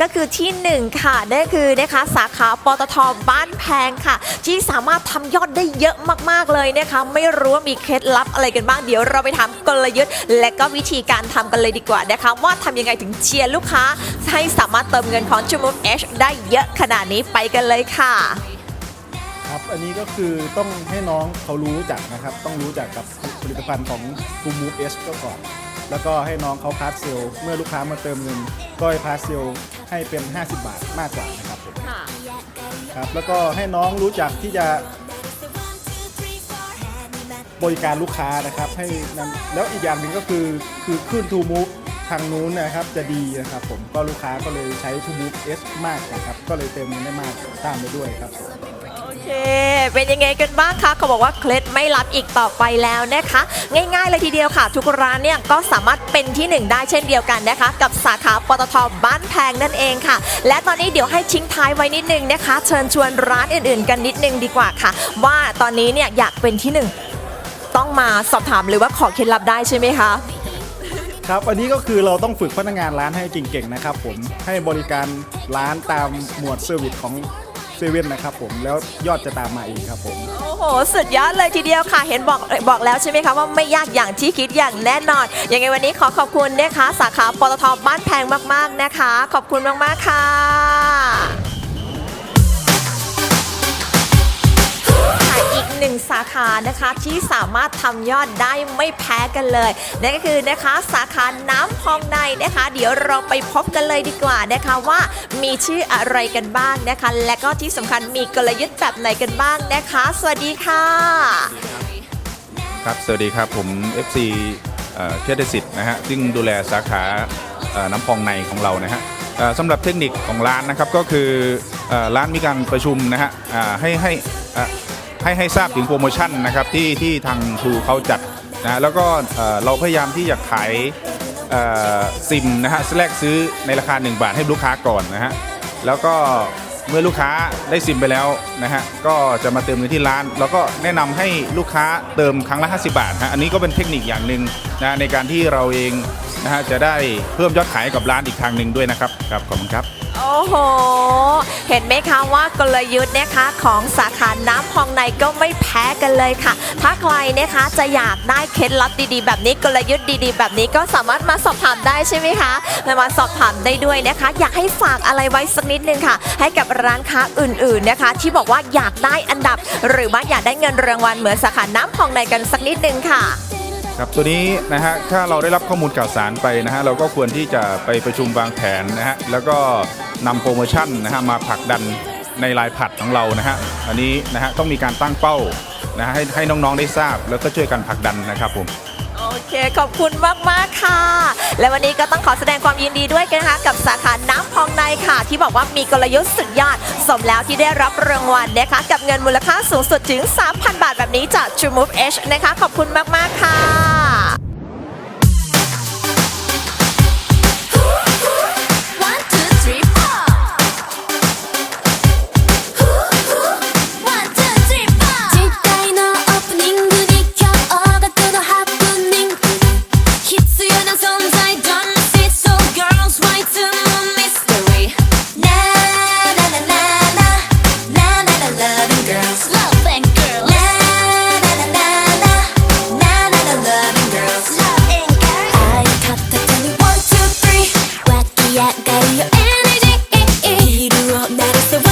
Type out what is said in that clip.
ก็คือที่หนึ่งค่ะนั่นคือนะคะสาขาปตทบ้านแพงค่ะ ที่สามารถทำยอดได้เยอะมากๆเลยนะคะ ไม่รู้ว่ามีเคล็ดลับอะไรกันบ้างเดี๋ยวเราไปถามกลยุทธ์ และก็วิธีการทำกันเลยดีกว่านะคะ ว่าทำยังไงถึงเชียร์ลูกค้า ให้สามารถเติมเงินของ True Move H ได้เยอะขนาดนี้ไปกันเลยค่ะครับอันนี้ก็คือต้องให้น้องเขารู้จักนะครับ ต้องรู้จักกับผลิตภัณฑ์ของ g o o Move S ก็ก่อน แล้วก็ให้น้องเขาพาสเซลเมื่อลูกค้ามาเติมเงินก็ให้พาสเซล ให้เป็น 50 บาทมากกว่านะครับผมครับแล้วก็ให้น้องรู้จักที่จะบริการลูกค้านะครับ ให้นั้นแล้วอีกอย่างหนึ่งก็คือคือขึ้น To Move ทางนู้นนะครับจะดีนะครับผมก็ลูกค้าก็เลยใช้ To Move S มากนะครับ ก็เลยเติมเงินได้มากตามไปด้วยครับผมโอ เค เป็นยังไงกันบ้างคะเขาบอกว่าเคล็ดไม่ลับอีกต่อไปแล้วนะคะ ง่ายๆเลยทีเดียวค่ะ ทุกร้านเนี่ยก็สามารถเป็นที่หนึ่งได้เช่นเดียวกันนะคะ กับสาขาปตทบ้านแพงนั่นเองค่ะ และตอนนี้เดี๋ยวให้ทิ้งท้ายไว้นิดนึงนะคะ เชิญชวนร้านอื่นๆ กันนิดนึงดีกว่าค่ะ ว่าตอนนี้เนี่ยอยากเป็นที่หนึ่งต้องมาสอบถามหรือว่าขอเคล็ดลับได้ใช่ไหมคะครับอันนี้ก็คือเราต้องฝึกพนักงานร้านให้เก่งๆนะครับผมให้บริการร้านตามหมวดเซอร์วิสของ เซเว่นนะครับผมแล้วยอดจะตามมาเองครับผม โอ้โห สุดยอดเลยทีเดียวค่ะ เห็นบอกบอกแล้วใช่ไหมคะว่าไม่ยากอย่างที่คิดอย่างแน่นอนยังไงวันนี้ขอขอบคุณนะคะสาขาปตทบ้านแพงมากๆนะคะ ขอบคุณมากๆค่ะ ขานะคะที่สามารถทำยอดได้ไม่แพ้กันเลยนั่นก็คือนะคะสาขาน้ำพองในนะคะ เดี๋ยวเราไปพบกันเลยดีกว่านะคะว่ามีชื่ออะไรกันบ้างนะคะ และก็ที่สำคัญมีกลยุทธ์แบบไหนกันบ้างนะคะ สวัสดีค่ะ ครับ สวัสดีครับผม FC เอ่อเชษฐศิษย์นะฮะซึ่งดูแลสาขาน้ำพองในของเรานะฮะสำหรับเทคนิคของร้านนะครับก็คือร้านมีการประชุมนะฮะให้ให้อ่อ ให้ให้ทราบถึงโปรโมชั่นนะครับที่ที่ทางทูเขาจัดนะแล้วก็เอ่อเราพยายามที่จะขายเอ่อซิมนะฮะแลกซื้อในราคา 1 บาทให้ลูกค้าก่อนนะฮะแล้วก็เมื่อลูกค้าได้ซิมไปแล้วนะฮะก็จะมาเติมเงินที่ร้าน แล้วก็แนะนำให้ลูกค้าเติมครั้งละ 50 บาทฮะอันนี้ก็เป็นเทคนิคอย่างหนึ่งนะในการที่เราเองนะฮะจะได้เพิ่มยอดขายให้กับร้านอีกทางหนึ่งด้วยนะครับครับขอบคุณครับ โอ้โห เห็นไหมคะว่ากลยุทธ์นะคะของสาขาน้ำพองในก็ไม่แพ้กันเลยค่ะ ถ้าใครนะคะจะอยากได้เคล็ดลับดีๆ แบบนี้กลยุทธ์ดีๆ แบบนี้ก็สามารถมาสอบถามได้ใช่ไหมคะมาสอบถามได้ด้วยนะคะ อยากให้ฝากอะไรไว้สักนิดนึงค่ะ ให้กับร้านค้าอื่นๆนะคะ ที่บอกว่าอยากได้อันดับ หรือว่าอยากได้เงินรางวัลเหมือนสาขาน้ำพองในกันสักนิดนึงค่ะ ครับตัวนี้นะฮะถ้าเราได้รับข้อมูลข่าวสารไปนะฮะเราก็ควรที่จะไปประชุมวางแผนนะฮะแล้วก็นำโปรโมชั่นนะฮะมาผลักดันในลายผัดของเรานะฮะอันนี้นะฮะต้องมีการตั้งเป้านะฮะให้ให้น้องๆได้ทราบแล้วก็ช่วยกันผลักดันนะครับผม เค ขอบคุณมากมากค่ะ และวันนี้ก็ต้องขอแสดงความยินดีด้วยกันนะคะ กับสาขาน้ำพองในค่ะ ที่บอกว่ามีกลยุทธ์สุดยอด สมแล้วที่ได้รับรางวัลนะคะ กับเงินมูลค่าสูงสุดถึง 3,000 บาทแบบนี้จาก True Move H นะคะ ขอบคุณมากมากค่ะ 에너지 eh, eh. 이루어 나를 세워.